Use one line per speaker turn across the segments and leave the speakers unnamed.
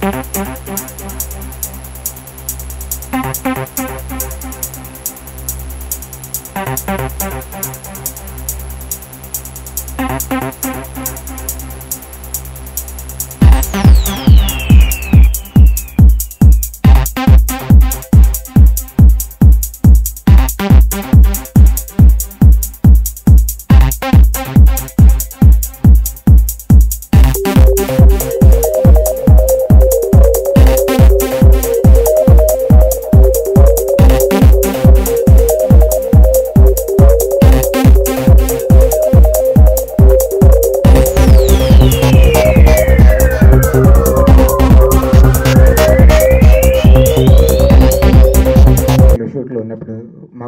Thank you.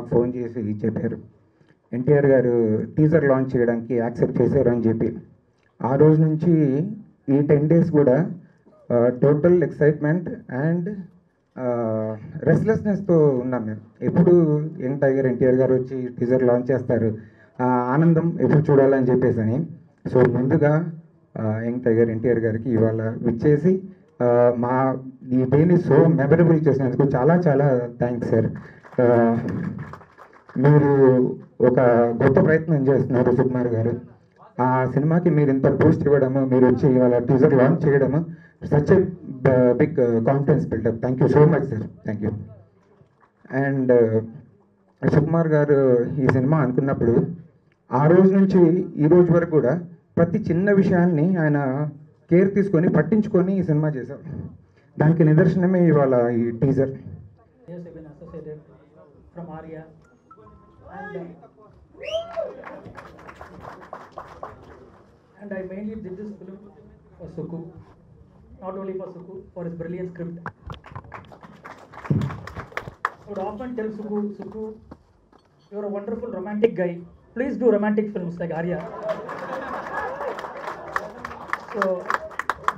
నాకు phone చేసి చెప్పారు. ఎన్టీఆర్ గారు టీజర్ లాంచ్ చేయడానికి యాక్సెప్ట్ చేశారు అని చెప్పి. ఆ రోజు నుంచి ఈ టెన్ డేస్ కూడా టోటల్ ఎక్సైట్మెంట్ అండ్ రెస్లెస్నెస్తో ఉన్నాం మేము. ఎప్పుడు యంగ్ టైగర్ ఎన్టీఆర్ గారు వచ్చి టీజర్ లాంచ్ చేస్తారు ఆనందం ఎప్పుడు చూడాలని చెప్పేసి అని. సో ముందుగా యంగ్ టైగర్ ఎన్టీఆర్ గారికి ఇవాళ విచ్చేసి మా ఈ డేని సో మెమరబుల్ చేసినందుకు చాలా చాలా థ్యాంక్స్ సార్. మీరు ఒక గొప్ప ప్రయత్నం చేస్తున్నారు సుకుమార్ గారు. ఆ సినిమాకి మీరు ఇంత బూస్ట్ ఇవ్వడము మీరు వచ్చి ఇవాళ టీజర్ లాంచ్ చేయడము such a big confidence buildup thank you so much sir thank you and Sukumar garu ఈ సినిమా అనుకున్నప్పుడు ఆ రోజు నుంచి ఈ రోజు వరకు కూడా ప్రతి చిన్న విషయాన్ని ఆయన కేర్ తీసుకొని పట్టించుకొని ఈ సినిమా చేశారు. దానికి నిదర్శనమే ఇవాళ ఈ teaser
from Arya. And, uh, and I mainly did this film for Suku. Not only for Suku, for his brilliant script. I would often tell Suku, Suku, you're a wonderful romantic guy. Please do romantic films like Arya. So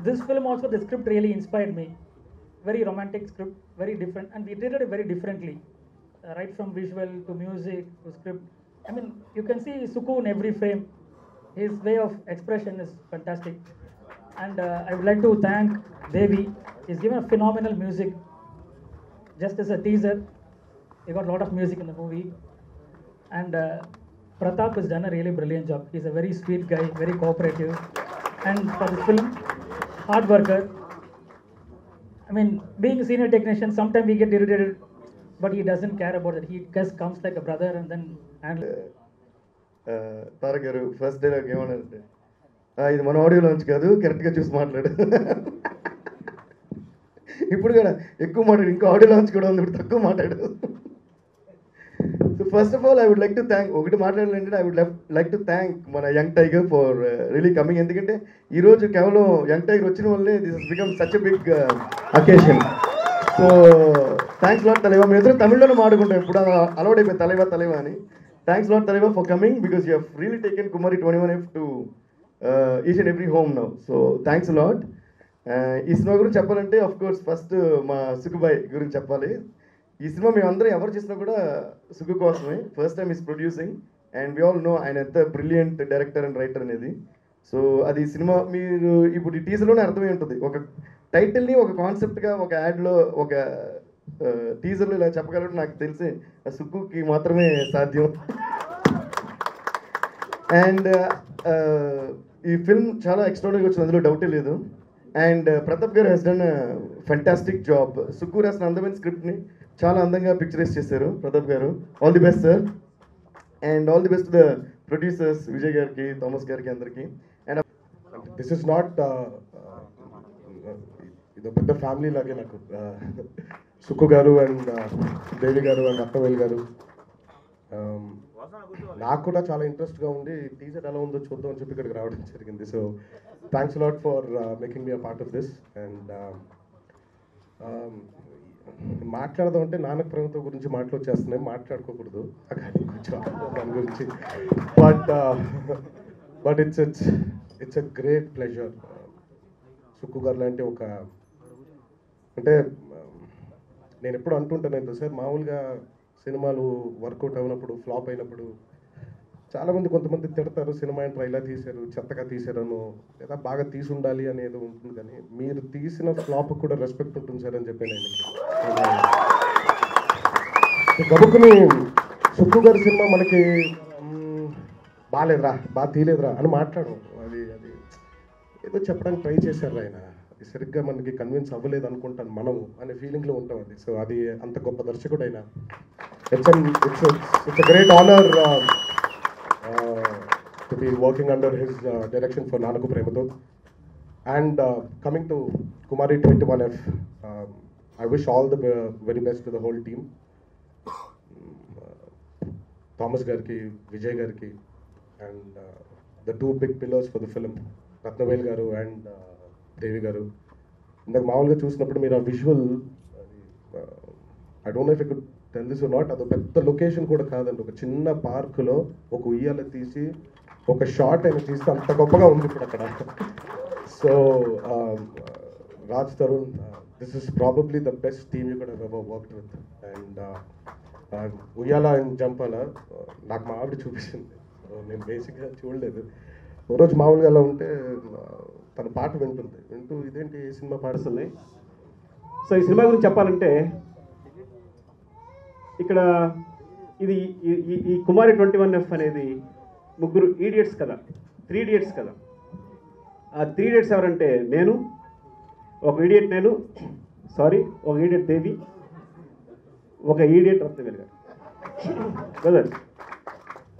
this film also the script really inspired me. Very romantic script, very different, and we did it very differently, right from visual to music to script. I mean, you can see Suku in every frame. His way of expression is fantastic, and uh, I would like to thank Devi. He's given a phenomenal music. Just as a teaser, he got a lot of music in the movie, and uh, Pratap has done a really brilliant job. He's a very sweet guy, very cooperative, and for the film, hard worker. I mean, being a senior technician, sometimes we get irritated, but he doesn't care about that he just comes like a brother and then
and Tarak garu first dialogue ఏమన్నారంటే "ఆ, ఇది మన audio launch కాదు కరెక్ట్గా చూసి మాట్లాడు. ఇప్పుడు కూడా ఎక్కువ మాట్లాడు ఇంకా ఆడియో లాంచ్ కూడా ఉంది ఇప్పుడు తక్కువ మాట్లాడు. So first of all I would like to thank ఒకటి మాట్లాడాలంటే I would like to thank మన young tiger for really coming ఎందుకంటే ఈరోజు కేవలం యంగ్ టైగర్ వచ్చిన వల్లే this become such big occasion so thanks lot తలైవా మేము ఇద్దరు తమిళ్ళోనే మాడుకుంటాం ఇప్పుడు అలవాటు తలైవా తలైవా అని. Thanks lot Thalaiva for coming because you have really taken Kumari twenty one F to each and every home now so thanks lot ఈ సినిమా గురించి చెప్పాలంటే ఆఫ్ కోర్స్ ఫస్ట్ మా సుఖబాయ్ గురించి చెప్పాలి. ఈ సినిమా మేమందరం ఎవరు చేసినా కూడా సుఖు కోసమే. First time is producing and we all know ఆయన ఎంత బ్రిలియంట్ డైరెక్టర్ అండ్ రైటర్ అనేది. సో అది సినిమా మీరు ఇప్పుడు ఈ టీజర్లోనే అర్థమై ఉంటుంది. ఒక టైటిల్ని ఒక కాన్సెప్ట్గా ఒక యాడ్లో ఒక టీజర్లు ఇలా చెప్పగలడు నాకు తెలిసి సుక్కుకి మాత్రమే సాధ్యం. అండ్ ఈ ఫిల్మ్ చాలా ఎక్స్ట్రాడనరీ వచ్చింది. అందులో డౌటే లేదు. And Pratap garu he's done fantastic job Sukku రాసిన అందమైన స్క్రిప్ట్ని చాలా అందంగా పిక్చరైజ్ చేశారు Pratap garu. All the best sir and all the best the producers Vijay గారికి థామస్ గారికి అందరికీ. అండ్
దిస్ ఇస్ నాట్ ఇది పెద్ద ఫ్యామిలీ లాగే నాకు సుక్కు గారు అండ్ దేవి గారు అండ్ అక్కవేల్ గారు. నాకు కూడా చాలా ఇంట్రెస్ట్గా ఉండి టీజర్ ఎలా ఉందో చూద్దాం అని చెప్పి ఇక్కడికి రావడం జరిగింది. So thanks lot for making me a part of this and మాట్లాడదాం అంటే నానక ప్రభుత్వం గురించి మాటలు వచ్చేస్తున్నాయి మాట్లాడుకోకూడదు కానీ కొంచెం దాని గురించి. But but it's it's it's a great pleasure Sukku garu లాంటి ఒక అంటే నేను ఎప్పుడు అంటుంటాను సార్ మామూలుగా సినిమాలు వర్కౌట్ అయినప్పుడు ఫ్లాప్ అయినప్పుడు చాలామంది కొంతమంది తిడతారు సినిమా ఏంట్రా ఇలా తీశారు చెత్తగా తీశారను లేదా బాగా తీసి ఉండాలి అనేది ఉంటుంది కానీ మీరు తీసిన ఫ్లాప్ కూడా రెస్పెక్ట్ ఉంటుంది సార్ అని చెప్పాను ఆయనకి గబుకుని సుక్కు గారి సినిమా మనకి బాగాలేదురా బాగా తీయలేదురా అని మాట్లాడు అది అది ఏదో చెప్పడానికి ట్రై చేశారు ఆయన. సరిగ్గా మనకి కన్విన్స్ అవ్వలేదు అనుకుంటాను మనము అనే ఫీలింగ్లో ఉంటాం సో అది అంత గొప్ప దర్శకుడు అయినా it's it's it's great honour to be working under his direction for Nannaku Prematho and coming to Kumari twenty one F I wish all the very best to the whole team Thomas గారికి విజయ్ గారికి and the two big pillars for the film Ratnavel garu and Devi garu. ఇందాక మామూలుగా చూసినప్పుడు మీరు ఆ visual I don't know if could tell this not అది పెద్ద location కూడా కాదండి. ఒక చిన్న పార్కులో ఒక ఉయ్యాల తీసి ఒక షార్ట్ అయినా తీస్తే అంత గొప్పగా ఉంది ఇప్పుడు అక్కడ. So Raj Tarun this is probably the best team you కూడా ever work with and Uyyala and Jampala నాకు మా ఆవిడ చూపించింది. నేను బేసిక్గా చూడలేదు. ఓ రోజు మామూలుగా అలా ఉంటే తన పాట వింటుంది. వింటూ ఇదేంటి సినిమా పాడుతుంది
సో ఈ సినిమా గురించి చెప్పాలంటే ఇక్కడ ఇది ఈ- ఈ- ఈ కుమారి ట్వంటీ వన్ ఎఫ్ అనేది ముగ్గురు ఈడియట్స్ కదా త్రీ ఇడియట్స్ కదా. ఆ త్రీ ఇడియట్స్ ఎవరంటే నేను ఒక ఈడియట్ నేను సారీ ఒక ఈడియట్ దేవి ఒక idiot Ratnavel garu. Brother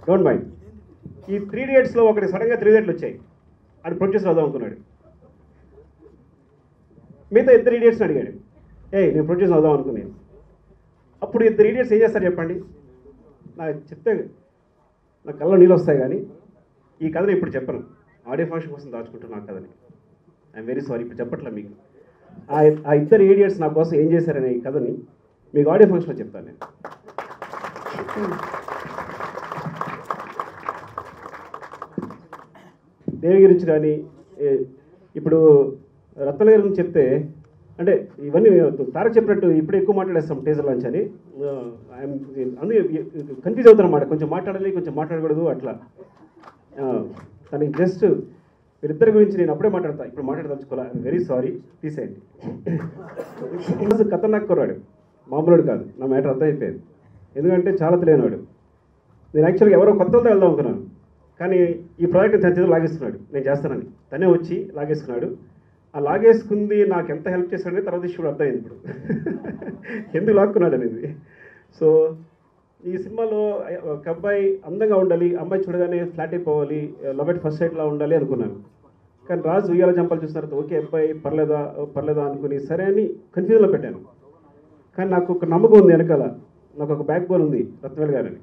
don't mind ఈ త్రీ ఇడియట్స్లో ఒకటి సడన్గా త్రీ ఇడియట్లు వచ్చాయి. అది ప్రొడ్యూసర్ అవుదాం అనుకున్నాడు. మిగతా ఇద్దరు ఇడియట్స్ని అడిగాడు. ఏ నేను ప్రొడ్యూస్ అవుదాం అనుకున్నాను. అప్పుడు ఇద్దరు ఇడియట్స్ ఏం చేస్తారు చెప్పండి? నాకు చెప్తే నా కళ్ళలో నీళ్ళు వస్తాయి కానీ ఈ కథని ఇప్పుడు చెప్పను. ఆడియో ఫంక్షన్ కోసం దాచుకుంటున్నా ఆ కథని. ఐఎమ్ వెరీ సారీ ఇప్పుడు చెప్పట్లే మీకు. ఆ ఆ ఇద్దరు ఏడియట్స్ నా కోసం ఏం చేశారనే ఈ కథని మీకు ఆడియో ఫంక్షన్లో చెప్తాను నేను. దేవి గురించి కానీ ఇప్పుడు రత్న గారి గురించి చెప్తే అంటే ఇవన్నీ తారక్ చెప్పినట్టు ఇప్పుడే ఎక్కువ మాట్లాడేస్తాం టేజర్ లాంచ్ అని ఆ, అందుకే కన్ఫ్యూజ్ అవుతారన్నమాట. కొంచెం మాట్లాడాలి కొంచెం మాట్లాడకూడదు అట్లా. ఆ, తనకి జస్ట్ వీరిద్దరి గురించి నేను అప్పుడే మాట్లాడతా. ఇప్పుడు మాట్లాడదలుచుకోలే వెరీ సారీ తీసేయండి ఖతర్నాక్ కుర్రాడు. మామూలుడు కాదు. నా మ్యాటర్ అర్థమైపోయింది. ఎందుకంటే చాలా తెలియనివాడు నేను యాక్చువల్గా ఎవరో కొత్త వెళ్దాం అనుకున్నాను. కానీ ఈ ప్రాజెక్ట్ తన చేతిలో లాగేస్తున్నాడు. నేను చేస్తానని. తనే వచ్చి లాగేసుకున్నాడు. ఆ లాగేసుకుంది నాకు ఎంత హెల్ప్ చేశాడని తర్వాత ఇప్పుడు అర్థమైంది ఇప్పుడు. ఎందుకు లాక్కున్నాడు అనేది. సో ఈ సినిమాలో ఒక అబ్బాయి అందంగా ఉండాలి అమ్మాయి చూడగానే ఫ్లాట్ అయిపోవాలి లవ్ ఎట్ ఫస్ట్ సైడ్లా ఉండాలి అనుకున్నాను. కానీ రాజు ఉయ్యాల జంపాలు చూసిన తర్వాత ఓకే అబ్బాయి పర్లేదా పర్లేదా అనుకుని సరే అని కన్ఫ్యూజన్లో పెట్టాను. కానీ నాకు ఒక నమ్మకం ఉంది వెనకాల. నాకు ఒక బ్యాక్ బోన్ ఉంది రత్నవేల్ గారని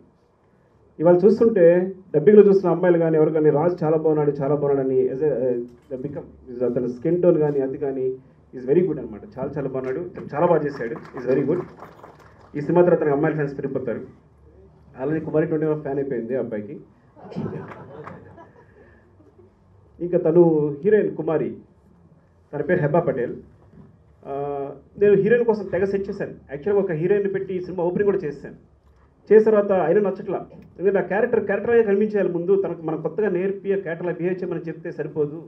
ఇవాళ చూస్తుంటే డబ్బింగ్లో చూస్తున్న అమ్మాయిలు కానీ ఎవరు కానీ రాజు చాలా బాగున్నాడు చాలా బాగున్నాడని ఎస్ బికమ్ అతని స్కిన్ టోన్ కానీ అది కానీ ఈజ్ వెరీ గుడ్ అనమాట చాలా చాలా బాగున్నాడు. చాలా బాగా చేశాడు. ఈజ్ వెరీ గుడ్ ఈ సినిమా తర్వాత తనకి అమ్మాయిల fans పెరిగిపోతారు already Kumari twenty one fan అయిపోయింది అబ్బాయికి. ఇంకా తను హీరోయిన్ కుమారి. తన పేరు హెబ్బా పటేల్. నేను హీరోయిన్ కోసం తెగ సెట్ చేశాను. యాక్చువల్గా ఒక హీరోయిన్ పెట్టి ఈ సినిమా ఓపెనింగ్ కూడా చేశాను. చేసిన తర్వాత అయినా నచ్చట్లా. ఎందుకంటే ఆ క్యారెక్టర్ క్యారెక్టర్గా కనిపించేయాలి ముందు. తనకు మనం కొత్తగా నేర్పి ఆ క్యారెక్టర్లా బిహేవ్ చేయమని చెప్తే సరిపోదు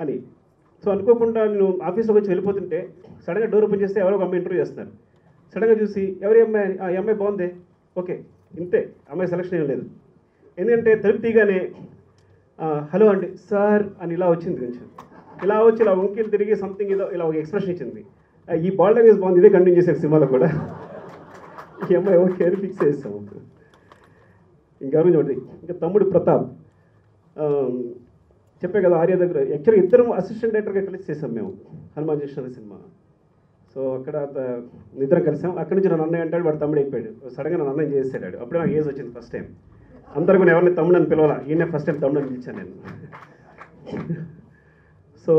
అని. సో అనుకోకుండా నేను ఆఫీస్లోకి వచ్చి వెళ్ళిపోతుంటే సడన్గా డోర్ ఓపెన్ చేస్తే ఎవరో ఒక అమ్మాయి ఇంటర్వ్యూ చేస్తున్నారు సడన్గా చూసి ఎవరి అమ్మాయి? ఆ, అమ్మాయి బాగుంది? ఓకే ఇంతే. అమ్మాయి సెలక్షన్ ఏం లేదు. ఎందుకంటే తలుపు హలో అండి సార్ అని ఇలా వచ్చింది కొంచెం. ఇలా వచ్చి ఇలా వంకీలు తిరిగి సంథింగ్ ఏదో ఇలా ఒక ఎక్స్ప్రెషన్ ఇచ్చింది. ఈ బాల్ లాంగ్వేజ్ బాగుంది ఇదే కంటిన్యూ చేశారు సినిమాలో కూడా. ఈ అమ్మాయి ఓకే అని ఫిక్స్ చేస్తాం ఇంకా చూడండి ఇంకా తమ్ముడు ప్రతాప్ చెప్పే కదా ఆర్య దగ్గర యాక్చువల్గా ఇద్దరం అసిస్టెంట్ డైరెక్టర్గా కలిసి చేసాం మేము హనుమాన్ జంక్షన్ సినిమా. సో అక్కడ నిద్ర కలిసాం. అక్కడి నుంచి నన్ను అన్నయ్య అంటాడు వాడు తమ్ముడు అయిపోయాడు. సడన్గా నన్ను అన్నయ్య చేసాడు అప్పుడే నాకు ఏజ్ వచ్చింది ఫస్ట్ టైం అందరూ కూడా ఎవరిని తమ్ముడు అని పిలవాలా? ఈయన ఫస్ట్ టైం తమ్ముడు అని పిలిచాను నేను. సో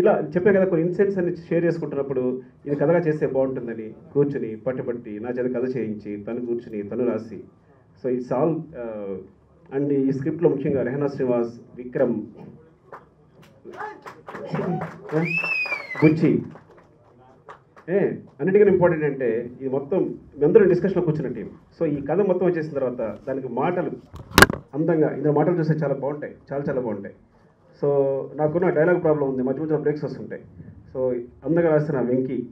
ఇలా చెప్పే కదా కొన్ని ఇన్సిడెంట్స్ అన్ని షేర్ చేసుకుంటున్నప్పుడు ఇది కథగా చేస్తే బాగుంటుందని కూర్చుని పట్టుబట్టి నా చేత కథ చేయించి తను కూర్చుని తను రాసి. సో ఇట్స్ ఆల్ అండ్ ఈ స్క్రిప్ట్లో ముఖ్యంగా రెహనా శ్రీవాస్ విక్రమ్ గుచ్చి ఏ అన్నిటికన్నా ఇంపార్టెంట్ అంటే ఇది మొత్తం మీ డిస్కషన్లో కూర్చున్న టీం. సో ఈ కథ మొత్తం వచ్చేసిన తర్వాత దానికి మాటలు అందంగా ఇందులో మాటలు చూస్తే చాలా బాగుంటాయి చాలా చాలా బాగుంటాయి. సో నాకున్న డైలాగ్ ప్రాబ్లం ఉంది. మధ్య మధ్యలో బ్రేక్స్ వస్తుంటాయి. సో అందంగా రాసిన వెంకీ.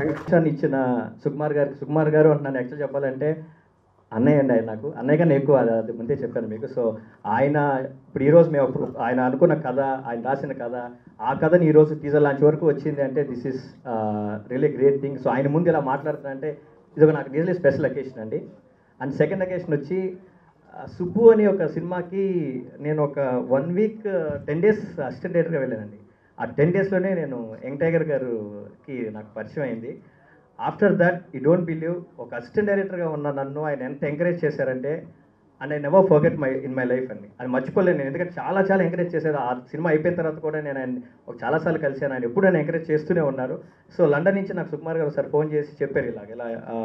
అవకాశాన్ని ఇచ్చిన సుకుమార్ గారికి సుకుమార్ గారు నన్ను యాక్చువల్ చెప్పాలంటే అన్నయ్య అండి ఆయన నాకు. అన్నయ్య కన్నా ఎక్కువ అది- ముందే చెప్పాను మీకు. సో ఆయన ఇప్పుడు ఈరోజు మేము అప్పుడు ఆయన అనుకున్న కథ ఆయన రాసిన కథ ఆ కథని ఈరోజు టీజర్ లాంచ్ వరకు వచ్చింది అంటే this is really great thing. So ఆయన ముందు ఇలా మాట్లాడుతున్నా అంటే ఇది ఒక నాకు రియల్లీ స్పెషల్ అకేషన్ అండి. అండ్ సెకండ్ అకేషన్ వచ్చి సుబ్బు అనే ఒక సినిమాకి నేను ఒక one week ten days assistant డైరెక్టర్గా వెళ్ళానండి. ఆ టెన్ డేస్లోనే నేను యంగ్ టైగర్ గారుకి నాకు పరిచయం అయింది. ఆఫ్టర్ దట్ ఈ డోంట్ బిలీవ్ ఒక అసిస్టెంట్ డైరెక్టర్గా ఉన్న నన్ను ఆయన ఎంత ఎంకరేజ్ చేశారంటే and I never forget my in my life అండి. అది మర్చిపోలేను నేను ఎందుకంటే చాలా చాలా ఎంకరేజ్ చేశారు. ఆ సినిమా అయిపోయిన తర్వాత కూడా నేను ఆయన ఒక చాలాసార్లు కలిశాను. ఆయన ఎప్పుడు ఆయన ఎంకరేజ్ చేస్తూనే ఉన్నారు. సో లండన్ నుంచి నాకు సుకుమార్ గారు ఒకసారి ఫోన్ చేసి చెప్పారు ఇలాగ ఇలా ఆ,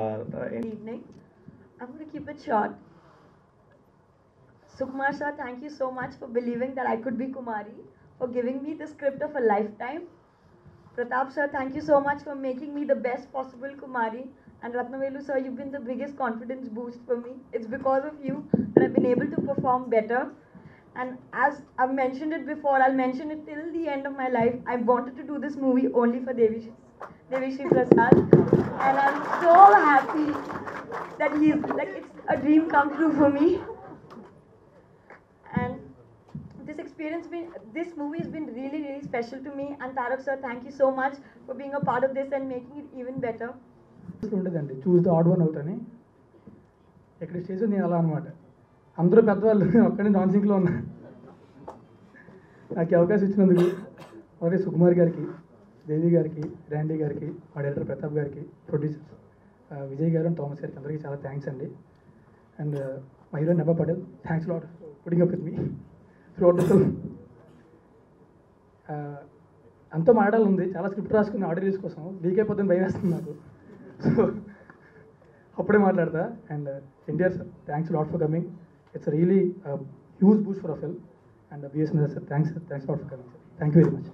Sukumar sir, thank you so much for believing that I could be Kumari, for giving me the script of a lifetime. Pratap sir, thank you so much for making me the best possible Kumari. And Ratnavelu sir, you've been the biggest confidence boost for me. It's because of you that I've been able to perform better. And as I've mentioned it before, I'll mention it till the end of my life. I wanted to do this movie only for Devi, Devi Shri Prasad. And I'm so happy that he's like, it's a dream come true for me. Experience been this movie has been really really special to me. And Tarak sir thank you so much for being a part of this and making it even better.
ఉండదండి చూస్తే add one out అని. ఎక్కడ stage నేను అలా అనమాట. అందరూ పెద్దవాళ్ళు ఒక్కడే నాన్ సింక్లో ఉన్నా. నాకు అవకాశం ఇచ్చినందుకు మరి సుకుమార్ గారికి దేవి గారికి ర్యాండీ గారికి మా డైరెక్టర్ ప్రతాప్ గారికి ప్రొడ్యూసర్ విజయ్ గారు అండ్ థామస్ గారికి అందరికీ చాలా థ్యాంక్స్ అండి. అండ్ మా hero నెబ్బా Patel thanks lot putting up with me చూడటం అవుట్ అంతా మాడాలి ఉంది. చాలా స్క్రిప్ట్ రాసుకున్న ఆడియో రిలీజ్ కోసం. లీక్ అయిపోతుంది భయం వేస్తుంది నాకు. సో అప్పుడే మాట్లాడతా. And uh, NTR sir thanks lot for coming it's really huge boost for a film and BSNL sir thanks thanks lot for coming sir thank you very much